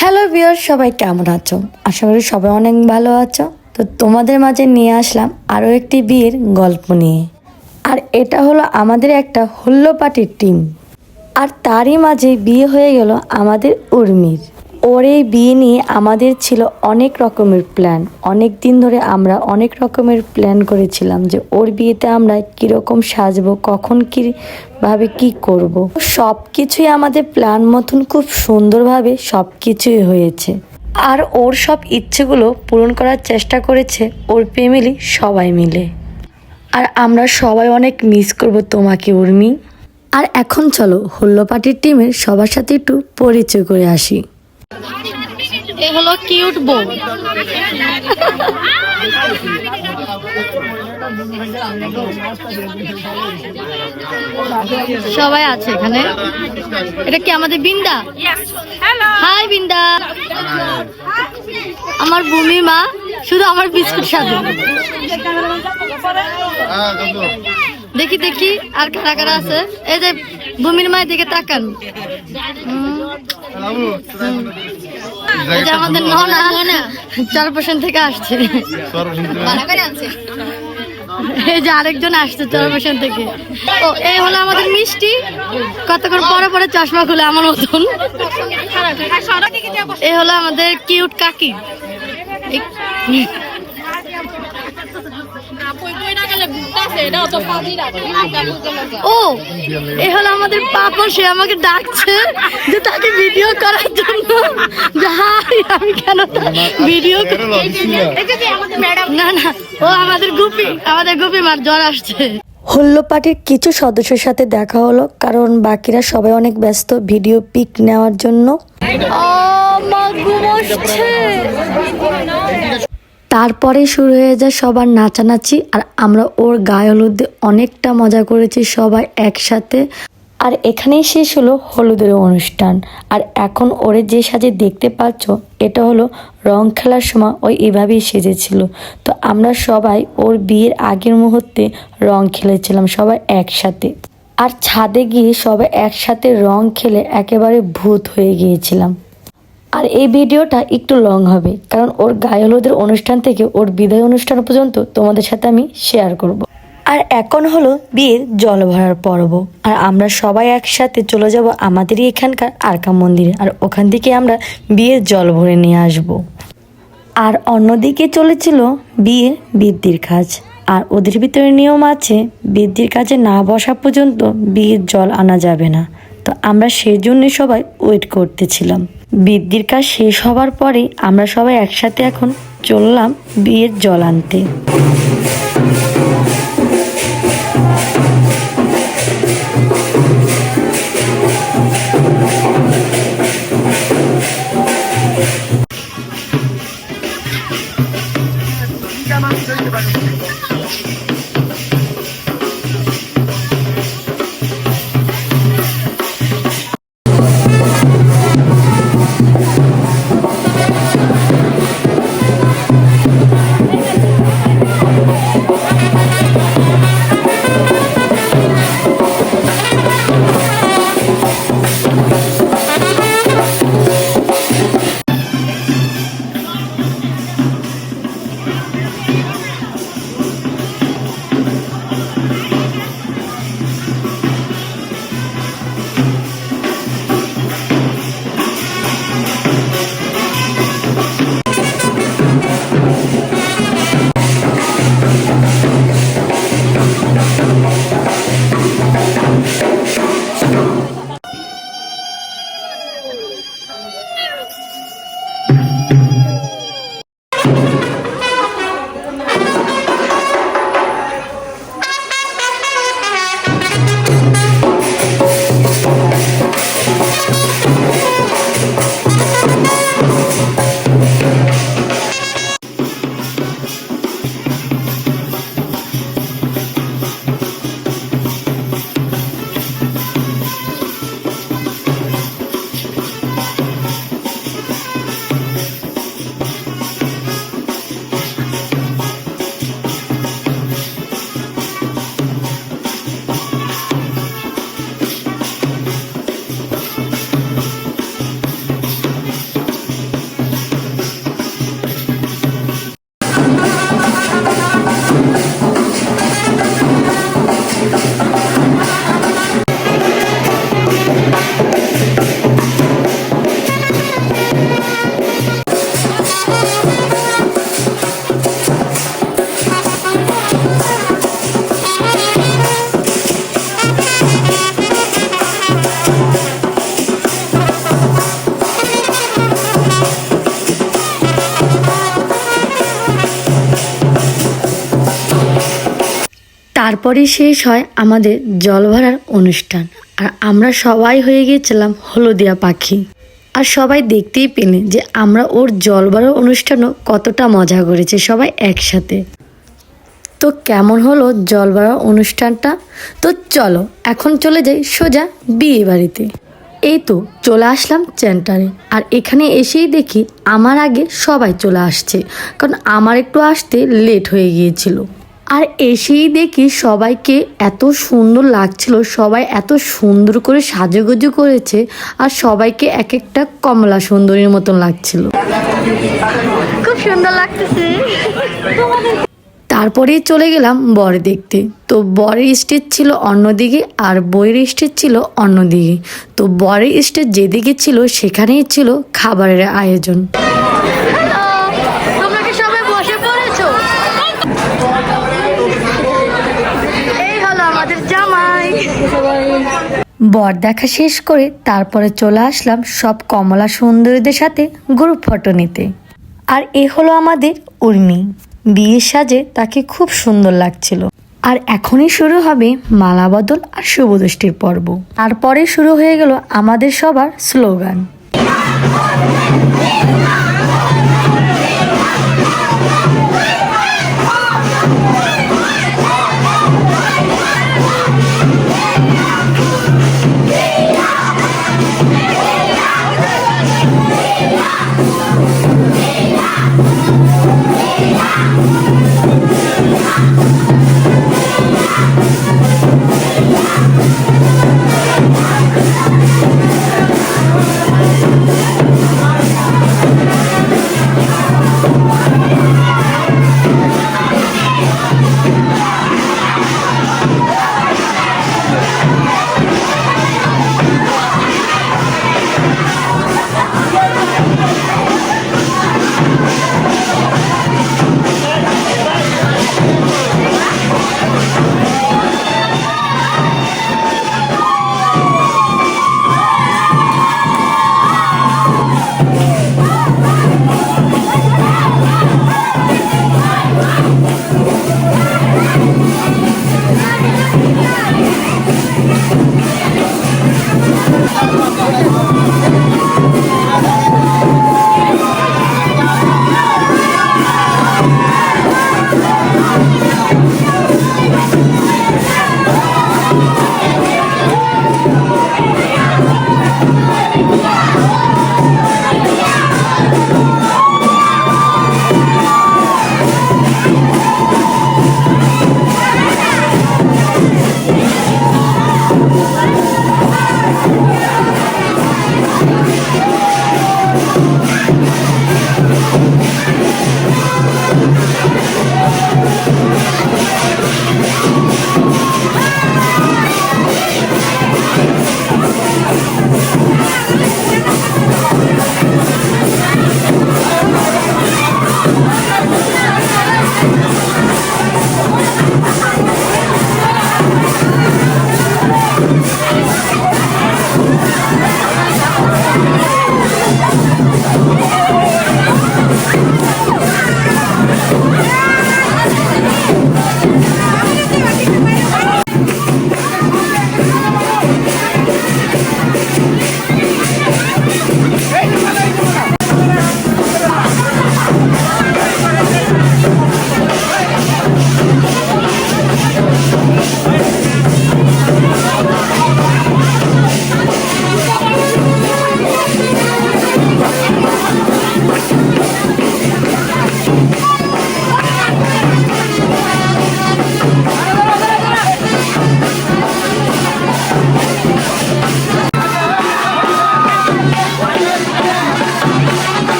Hello বিয়ার সবাই কেমন আছো? আশা করি সবাই অনেক ভালো আছো। তো তোমাদের মাঝে নিয়ে আসলাম আরও একটি বিয়ের গল্প নিয়ে। আর এটা হলো আমাদের একটা হল্লো পার্টির টিম আর তারই মাঝে বিয়ে হয়ে গেল আমাদের উর্মির। ওর এই বিয়ে নিয়ে আমাদের ছিল অনেক রকমের প্ল্যান অনেক দিন ধরে আমরা অনেক রকমের প্ল্যান করেছিলাম যে ওর বিয়েতে আমরা কীরকম সাজবো, কখন কীভাবে কি করব। সব কিছুই আমাদের প্ল্যান মতন খুব সুন্দরভাবে সব কিছুই হয়েছে। আর ওর সব ইচ্ছেগুলো পূরণ করার চেষ্টা করেছে ওর ফ্যামিলি সবাই মিলে। আর আমরা সবাই অনেক মিস করব তোমাকে, উর্মি। আর এখন চলো হল্লো পার্টির টিমের সবার সাথে একটু পরিচয় করে আসি। এ হলো কিউট বউ। সবাই আছে এখানে। এটা কি আমাদের বিন্দা? হাই বিন্দা। আমার ভূমি মা শুধু আমার বিস্কুট সাথে। দেখি দেখি, আর কারা কারা আছে? এই যে ভূমির মায়ের দিকে তাকান। হুম। আমাদের ননা চরপোষণ থেকে আসছে। এই যে আরেকজন আসছে চরপোষণ থেকে। ও, এই হলো আমাদের মিষ্টি। কতক্ষণ পরে পরে চশমা খুলে আমার মতন। এই হলো আমাদের কিউট কাকি এই- ও এ হলো আমাদের পাপা সে আমাকে ডাকছে যে তাকে ভিডিও করার জন্য। যে আমি কেন ভিডিও না না ও আমাদের গুপি আমাদের গুপি মার জ্বর আসছে। হল্লো পার্টির কিছু সদস্যের সাথে দেখা হলো কারণ বাকিরা সবাই অনেক ব্যস্ত ভিডিও পিক নেওয়ার জন্য। তারপরে শুরু হয়ে যায় সবার নাচানাচি, আর আমরা ওর গায়ে হলুদে অনেকটা মজা করেছি সবাই একসাথে। আর এখানেই শেষ হলো হলুদের অনুষ্ঠান। আর এখন ওরে যে সাজে দেখতে পাচ্ছ, এটা হলো রং খেলার সময় ওই এভাবেই সেজেছিল। তো আমরা সবাই ওর বিয়ের আগের মুহূর্তে রং খেলেছিলাম সবাই একসাথে। আর ছাদে গিয়ে সবাই একসাথে রং খেলে একেবারে ভূত হয়ে গিয়েছিলাম। আর এই ভিডিওটা একটু লং হবে, কারণ ওর গায়ে হলুদের অনুষ্ঠান থেকে ওর বিদায় অনুষ্ঠান পর্যন্ত তোমাদের সাথে আমি শেয়ার করব। আর এখন হলো বিয়ের জল ভরার পর্ব, আর আমরা সবাই একসাথে চলে যাব আমাদেরই এখানকার আরকা মন্দিরে, আর ওখান থেকে আমরা বিয়ের জল ভরে নিয়ে আসব। আর অন্যদিকে চলেছিল বিয়ের বৃদ্ধির কাজ, আর ওদের ভিতরে নিয়ম আছে, বৃদ্ধির কাজে না বসা পর্যন্ত বিয়ের জল আনা যাবে না তো আমরা সেজন্য সবাই ওয়েট করতেছিলাম বৃদ্ধির কাজ শেষ হবার পরে আমরা সবাই একসাথে এখন চললাম বিয়ের জল আনতে তারপরে শেষ হয় আমাদের জল ভরার অনুষ্ঠান। আর আমরা সবাই হয়ে গিয়েছিলাম হলদিয়া পাখি। আর সবাই দেখতেই পেলেন যে আমরা ওর জল ভরার অনুষ্ঠানও কতটা মজা করেছে সবাই একসাথে। তো কেমন হলো জল ভরার অনুষ্ঠানটা? তো চলো, এখন চলে যাই সোজা বিয়ে বাড়িতে। এই তো চলে আসলাম চেন্টারে। আর এখানে এসেই দেখি আমার আগে সবাই চলে আসছে। কারণ আমার একটু আসতে লেট হয়ে গিয়েছিল। আর এসেই দেখি সবাইকে এত সুন্দর লাগছিল সবাই এত সুন্দর করে সাজুগুজু করেছে আর সবাইকে এক একটা কমলা সুন্দরীর মতন লাগছিল। খুব সুন্দর লাগতেছে। তারপরেই চলে গেলাম বর দেখতে। তো বরের স্টেজ ছিল অন্যদিকে আর বইয়ের স্টেজ ছিল অন্যদিকে। তো বরের স্টেজ যেদিকে ছিল সেখানেই ছিল খাবারের আয়োজন হ্যালো তোমরা কি সবাই বসে পড়েছো এই হলো আমাদের জামাই বর দেখা শেষ করে তারপরে চলে আসলাম সব কমলা সুন্দরীদের সাথে গ্রুপ ফটো নিতে। আর এ হলো আমাদের উর্মি। বিয়ের সাজে তাকে খুব সুন্দর লাগছিল। আর এখনই শুরু হবে মালা বদল আর শুভদৃষ্টির পর্ব। তারপরে শুরু হয়ে গেল আমাদের সবার স্লোগান।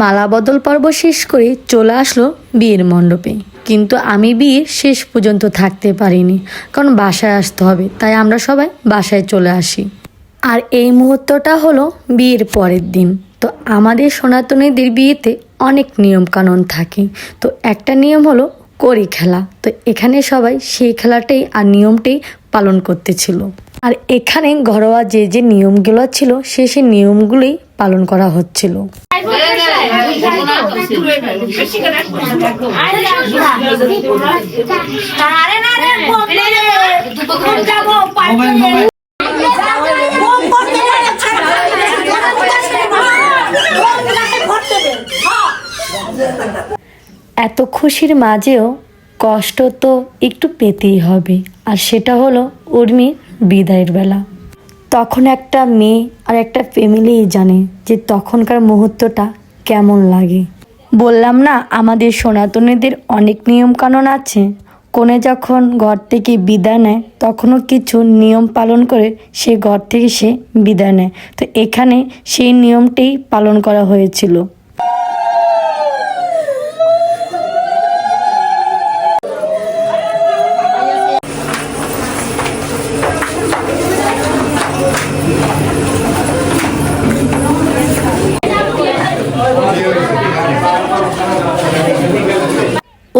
মালা বদল পর্ব শেষ করে চলে আসলো বিয়ের মণ্ডপে। কিন্তু আমি বিয়ে শেষ পর্যন্ত থাকতে পারিনি, কারণ বাসায় আসতে হবে, তাই আমরা সবাই বাসায় চলে আসি। আর এই মুহূর্তটা হলো বিয়ের পরের দিন। তো আমাদের সনাতনীদের বিয়েতে অনেক নিয়ম কানুন থাকে। তো একটা নিয়ম হলো করি খেলা। তো এখানে সবাই সেই খেলাটাই আর নিয়মটাই পালন করতেছিল আর এখানে ঘরোয়া যে যে নিয়মগুলো ছিল, সে সেই নিয়মগুলোই পালন করা হচ্ছিল। এত খুশির মাঝেও কষ্ট তো একটু পেতেই হবে। আর সেটা হলো উর্মির বিদায়ের বেলা। তখন একটা মেয়ে আর একটা ফ্যামিলিই জানে যে তখনকার মুহূর্তটা কেমন লাগে? বললাম না, আমাদের সনাতনীদের অনেক নিয়মকানুন আছে। কোনে যখন ঘর থেকে বিদায় নেয়, তখনও কিছু নিয়ম পালন করে সে ঘর থেকে সে বিদায় নেয়। তো এখানে সেই নিয়মটাই পালন করা হয়েছিল।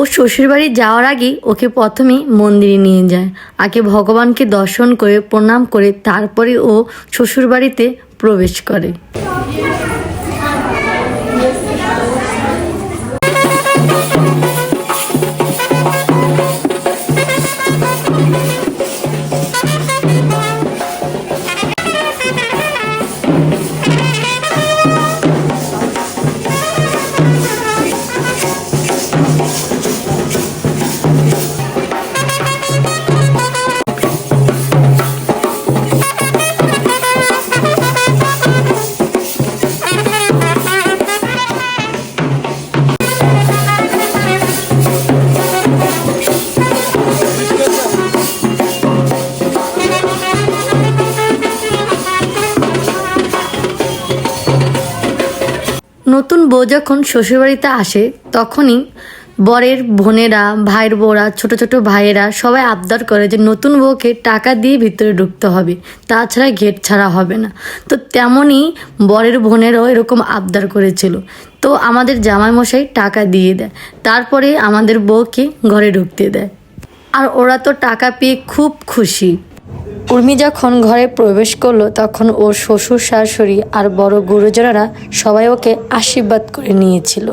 ও শ্বশুরবাড়ি যাওয়ার আগে ওকে প্রথমে মন্দিরে নিয়ে যায়। আগে ভগবানকে দর্শন করে, প্রণাম করে, তারপরে ও শ্বশুরবাড়িতে প্রবেশ করে। বউ যখন শ্বশুরবাড়িতে আসে, তখনই বরের বোনেরা, ভাইয়ের বউরা, ছোট ছোট ভাইয়েরা সবাই আবদার করে যে নতুন বউকে টাকা দিয়ে ভিতরে ঢুকতে হবে। তাছাড়া গেট ছাড়া হবে না। তো তেমনই বরের বোনেরাও এরকম আবদার করেছিল। তো আমাদের জামাইমশাই টাকা দিয়ে দেয়। তারপরে আমাদের বউকে ঘরে ঢুকতে দেয়। আর ওরা তো টাকা পেয়ে খুব খুশি। উর্মি যখন ঘরে প্রবেশ করল, তখন ওর শ্বশুর শাশুড়ি আর বড় গুরুজনেরা সবাই ওকে আশীর্বাদ করে নিয়েছিল।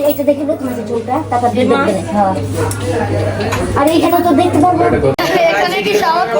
নি এটা দেখে দেখো যে চুলটা তারপর দিয়ে দেখবে হ্যাঁ। আর এইখানে তো দেখতে পারব এখানে কি সামান্য